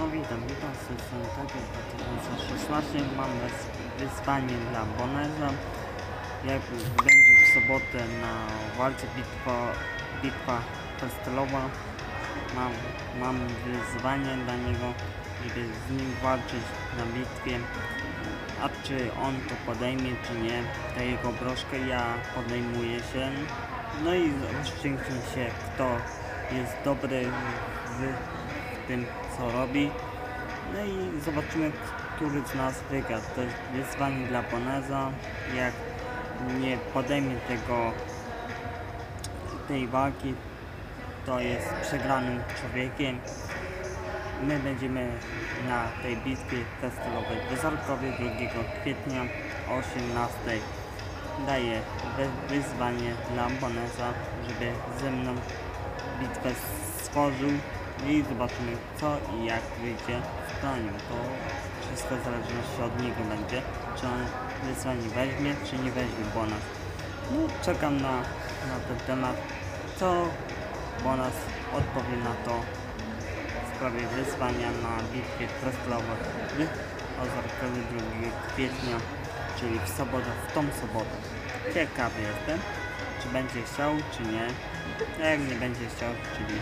No witam, witam z tej strony tego 2016 mam wyz- wyzwanie dla Boneza. Jak będzie w sobotę na walce bitwa, bitwa pastelowa, mam, mam wyzwanie dla niego, żeby z nim walczyć na bitwie. A czy on to podejmie, czy nie, to jego broszkę ja podejmuję się. No i rozstrzygnie się, kto jest dobry w tym, co robi. No i zobaczymy, który z nas wygra. To jest wyzwanie dla Boneza. Jak nie podejmie tego, tej walki, to jest przegranym człowiekiem. My będziemy na tej bitwie testowej w Zarkowie 2 kwietnia o 18. Daję wy- wyzwanie dla Boneza, żeby ze mną bitwę stworzył i zobaczymy co i jak wyjdzie w planie. To wszystko w zależności od niego będzie, czy on wyzwanie weźmie, czy nie weźmie Bonaz. No, czekam na, na ten temat, co Bonaz odpowie na to w sprawie wyzwania na bitwie wrestlowej w Ozarkowie 2 kwietnia, czyli w sobotę, w tą sobotę. Ciekawy jestem, czy będzie chciał, czy nie. Jak nie będzie chciał, czyli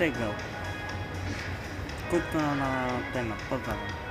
przegrał. Krótko na temat. Pozdrawiam.